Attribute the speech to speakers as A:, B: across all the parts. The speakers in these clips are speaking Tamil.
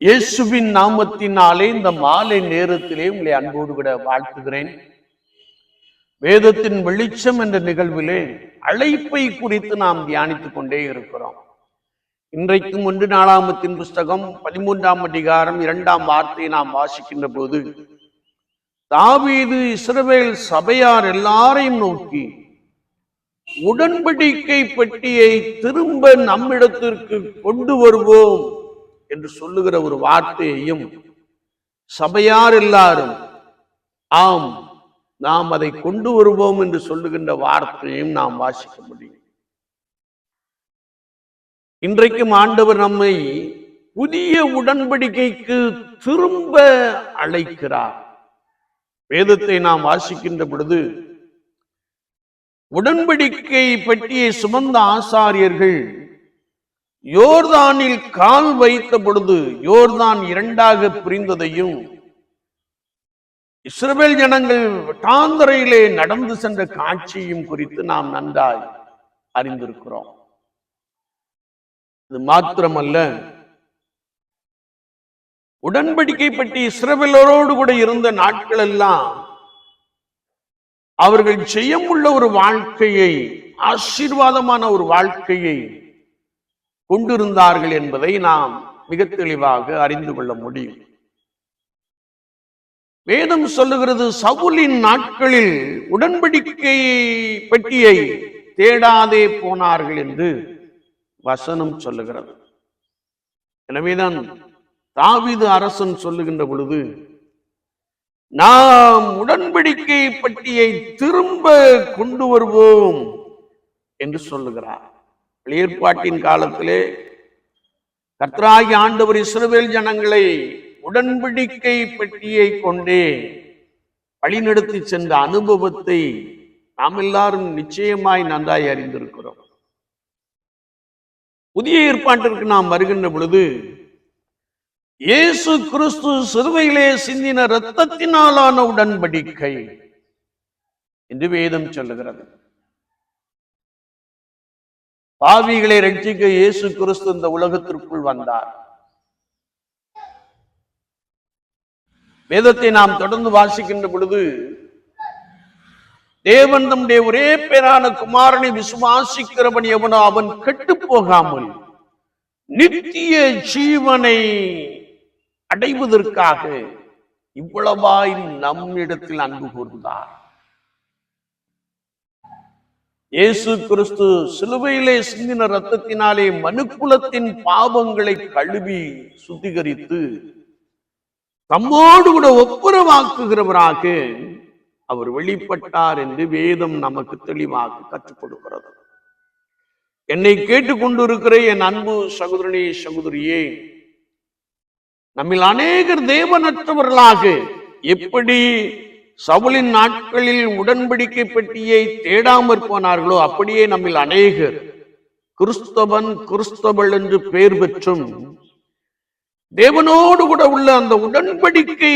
A: இயேசுவின் நாமத்தினாலே இந்த மாலை நேரத்திலே உங்களை அன்போடு விட வாழ்த்துகிறேன். வேதத்தின் வெளிச்சம் என்ற நிகழ்விலே அழைப்பை குறித்து நாம் தியானித்துக் கொண்டே இருக்கிறோம். இன்றைக்கும் ஒன்று நாளாமத்தின் புஸ்தகம் பதிமூன்றாம் அதிகாரம் இரண்டாம் வார்த்தையை நாம் வாசிக்கின்ற போது தாவீது இஸ்ரவேல் சபையார் எல்லாரையும் நோக்கி உடன்படிக்கை பெட்டியை திரும்ப நம்மிடத்திற்கு கொண்டு வருவோம். என்று சொல்லுகிற ஒரு வார்த்தையையும் சபையார் எல்லாரும் ஆம் நாம் அதை கொண்டு வருவோம் என்று சொல்லுகின்ற வார்த்தையையும் நாம் வாசிக்க முடியும். இன்றைக்கும் ஆண்டவர் நம்மை புதிய உடன்படிக்கைக்கு திரும்ப அழைக்கிறார். வேதத்தை நாம் வாசிக்கின்ற பொழுது உடன்படிக்கை பற்றிய சுமந்த ஆசாரியர்கள் யோர்தானில் கால் வைத்த பொழுது யோர்தான் இரண்டாக பிரிந்ததையும் இஸ்ரேல் ஜனங்கள் வட்டாந்தரையிலே நடந்து சென்ற காட்சியும் குறித்து நாம் நன்றாய் அறிந்திருக்கிறோம். இது மாத்திரமல்ல உடன்படிக்கை பற்றி இஸ்ரவேலரோடு கூட இருந்த நாட்கள் எல்லாம் அவர்கள் செய்யமுள்ள ஒரு வாழ்க்கையை ஆசீர்வாதமான ஒரு வாழ்க்கையை கொண்டிருந்தார்கள் என்பதை நாம் மிக தெளிவாக அறிந்து கொள்ள முடியும். வேதம் சொல்லுகிறது சவுலின் நாட்களில் உடன்படிக்கை பெட்டியை தேடாதே போனார்கள் என்று வசனம் சொல்லுகிறது. எனவேதான் தாவீது அரசன் சொல்லுகின்ற பொழுது நாம் உடன்படிக்கை பட்டியை திரும்ப கொண்டு வருவோம் என்று சொல்லுகிறார். ஏற்பாட்டின் காலத்திலே கத்ராகி ஆண்டவர் இஸ்ரவேல் ஜனங்களை உடன்படிக்கை பெட்டியை கொண்டே வழிநடத்தி சென்ற அனுபவத்தை நாம் எல்லாரும் நிச்சயமாய் நன்றாய் அறிந்திருக்கிறோம். புதிய ஏற்பாட்டிற்கு நாம் வருகின்ற பொழுது இயேசு கிறிஸ்து சிறுவையிலே சிந்தின இரத்தத்தினாலான உடன்படிக்கை என்று வேதம் சொல்லுகிறது. பாவிகளை ரட்சிக்க இயேசு கிறிஸ்து இந்த உலகத்திற்குள் வந்தார். வேதத்தை நாம் தொடர்ந்து வாசிக்கின்ற பொழுது தேவன் தம்முடைய ஒரே பேரான குமாரனை விசுவாசிக்கிறவன் எவனோ அவன் கெட்டு போகாமல் நித்திய ஜீவனை அடைவதற்காக இவ்வளவாய் நம்மிடத்தில் அன்பு கூர்ந்தார். இயேசு கிறிஸ்து சிலுவையிலே சிந்தின ரத்தத்தினாலே மனுக்குலத்தின் பாவங்களை கழுவி சுத்திகரித்து தம்மோடு கூட ஒப்புரவாக்குகிறவராக அவர் வெளிப்பட்டார் என்று வேதம் நமக்கு தெளிவாக கற்றுக் கொடுக்கிறது என்னை கேட்டுக்கொண்டிருக்கிற என் அன்பு சகோதரனே சகோதரியே நம்மில் அநேகர் தேவனற்றவர்களாக எப்படி சவுலின் நாட்களில் உடன்படிக்கை பெட்டியை தேடாமற் போனார்களோ அப்படியே நம்மில் அநேகர். கிறிஸ்தவன் கிறிஸ்தவள் என்று பெயர் பெற்றும் தேவனோடு கூட உள்ள அந்த உடன்படிக்கை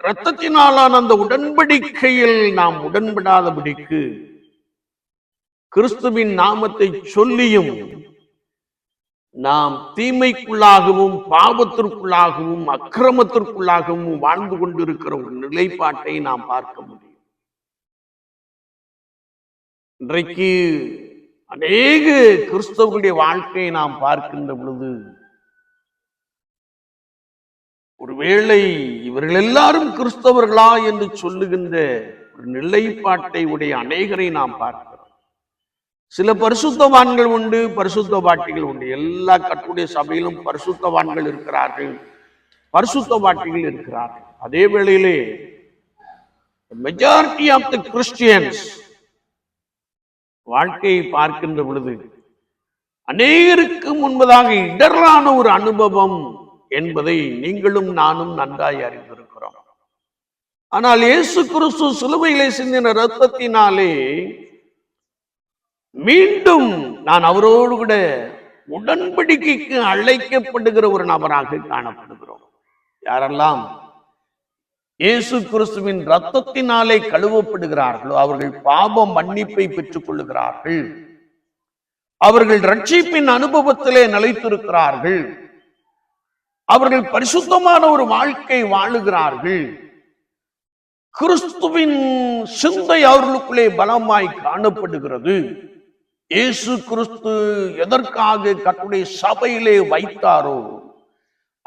A: இரத்தத்தினாலான அந்த உடன்படிக்கையில் நாம் உடன்படாதபடிக்கு கிறிஸ்துவின் நாமத்தை சொல்லியும் நாம் தீமைக்குள்ளாகவும் பாவத்திற்குள்ளாகவும் அக்கிரமத்திற்குள்ளாகவும் வாழ்ந்து கொண்டிருக்கிற ஒரு நிலைப்பாட்டை நாம் பார்க்க முடியும். இன்றைக்கு அநேக கிறிஸ்தவர்களுடைய வாழ்க்கையை நாம் பார்க்கின்ற பொழுது ஒருவேளை இவர்கள் எல்லாரும் கிறிஸ்தவர்களா என்று சொல்லுகின்ற ஒரு நிலைப்பாட்டை உடைய அநேகரை நாம் பார்க்க சில பரிசுத்தவான்கள் உண்டு பரிசுத்த பாட்டிகள் உண்டு. எல்லா கட்டுடைய சபையிலும் பரிசுத்தவான்கள் இருக்கிறார்கள். பரிசுத்த பாட்டிகள் இருக்கிறார்கள். அதே வேளையிலே மெஜாரிட்டி ஆஃப் த கிறிஸ்டியன்ஸ் வாழ்க்கையை பார்க்கின்ற பொழுது அநேகருக்கு முன்பதாக இடரான ஒரு அனுபவம் என்பதை நீங்களும் நானும் நன்றாய் அறிந்திருக்கிறோம். ஆனால் இயேசு கிறிஸ்து சிலுவையிலே சிந்தின ரத்தத்தினாலே மீண்டும் நான் அவரோடு கூட உடன்படிக்கைக்கு அழைக்கப்படுகிற ஒரு நபராக காணப்படுகிறோம். யாரெல்லாம் இயேசு கிறிஸ்துவின் ரத்தத்தினாலே கழுவப்படுகிறார்களோ அவர்கள் பாபம் மன்னிப்பை பெற்றுக் கொள்ளுகிறார்கள் அவர்கள் ரட்சிப்பின் அனுபவத்திலே நிலைத்திருக்கிறார்கள். அவர்கள் பரிசுத்தமான ஒரு வாழ்க்கை வாழுகிறார்கள். கிறிஸ்துவின் சிந்தை அவர்களுக்குள்ளே பலமாய் காணப்படுகிறது. இயேசு கிறிஸ்து எதற்காக கட்டுடைய சபையிலே வைத்தாரோ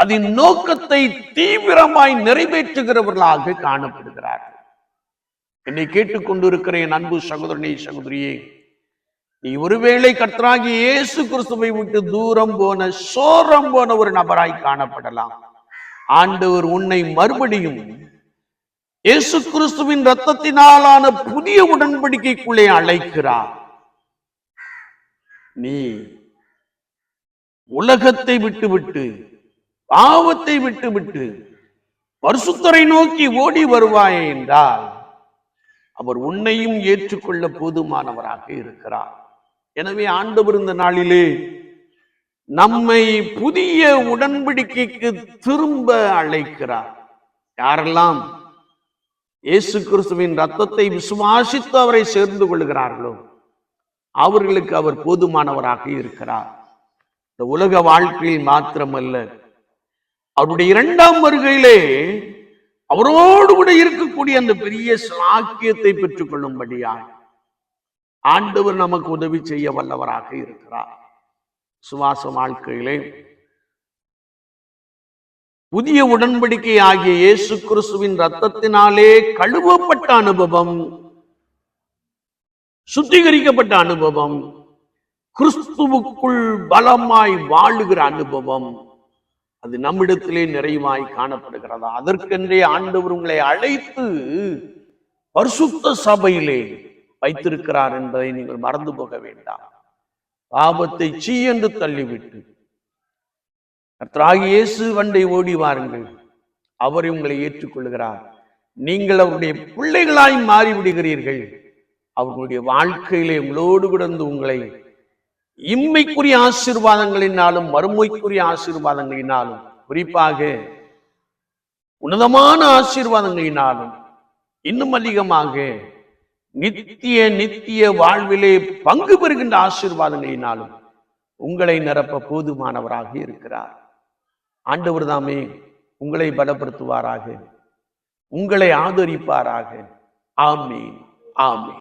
A: அதன் நோக்கத்தை தீவிரமாய் நிறைவேற்றுகிறவர்களாக காணப்படுகிறார்கள். என்னை கேட்டுக்கொண்டிருக்கிறேன் அன்பு சகோதரனே சகோதரியே நீ ஒருவேளை கர்த்தராகி இயேசு கிறிஸ்துவை விட்டு தூரம் போன சோரம் போன ஒரு நபராய் காணப்படலாம். ஆண்டவர் உன்னை மறுபடியும் இயேசு கிறிஸ்துவின் ரத்தத்தினாலான புதிய உடன்படிக்கைக்குள்ளே அழைக்கிறார். நீ உலகத்தை விட்டுவிட்டு பாவத்தை விட்டுவிட்டு பரிசுத்தரை நோக்கி ஓடி வருவாயே என்றால் அவர் உன்னையும் ஏற்றுக்கொள்ள போதுமானவராக இருக்கிறார். எனவே ஆண்டவர் இந்த நாளிலே நம்மை புதிய உடன்படிக்கைக்கு திரும்ப அழைக்கிறார். யாரெல்லாம் இயேசு கிறிஸ்துவின் ரத்தத்தை விசுவாசித்து அவரை சேர்ந்து கொள்கிறார்களோ அவர்களுக்கு அவர் போதுமானவராக இருக்கிறார். இந்த உலக வாழ்க்கையில் மாத்திரமல்ல அவருடைய இரண்டாம் வருகையிலே அவரோடு கூட இருக்கக்கூடிய அந்த பெரிய சாக்கியத்தை பெற்றுக் கொள்ளும்படியாய் ஆண்டவர் நமக்கு உதவி செய்ய வல்லவராக இருக்கிறார். சுவாச வாழ்க்கையிலே புதிய உடன்படிக்கை ஆகிய இயேசு கிறிஸ்துவின் ரத்தத்தினாலே கழுவப்பட்ட அனுபவம் சுத்திகரிக்கப்பட்ட அனுபவம். கிறிஸ்துவுக்குள் பலமாய் வாழுகிற அனுபவம். அது நம்மிடத்திலே நிறைவாய் காணப்படுகிறதா? அதற்கென்றே ஆண்டவர் உங்களை அழைத்து பரிசுத்த சபையிலே வைத்திருக்கிறார் என்பதை நீங்கள் மறந்து போக வேண்டாம். பாபத்தை சீ என்று தள்ளிவிட்டு. கர்த்தராகி இயேசு வண்டை ஓடி வாருங்கள். அவரை உங்களை ஏற்றுக்கொள்கிறார். நீங்கள் அவருடைய பிள்ளைகளாய் மாறிவிடுகிறீர்கள். அவர்களுடைய வாழ்க்கையிலே உங்களோடு கிடந்து உங்களை இம்மைக்குரிய ஆசீர்வாதங்களினாலும் மறுமைக்குரிய ஆசீர்வாதங்களினாலும் குறிப்பாக உன்னதமான ஆசீர்வாதங்களினாலும் இன்னும் அதிகமாக நித்திய நித்திய வாழ்விலே பங்கு பெறுகின்ற ஆசீர்வாதங்களினாலும் உங்களை நிரப்ப போதுமானவராக இருக்கிறார். ஆண்டவர் தாமே உங்களை பலப்படுத்துவாராக உங்களை ஆதரிப்பாராக. ஆமீன் ஆமீன்.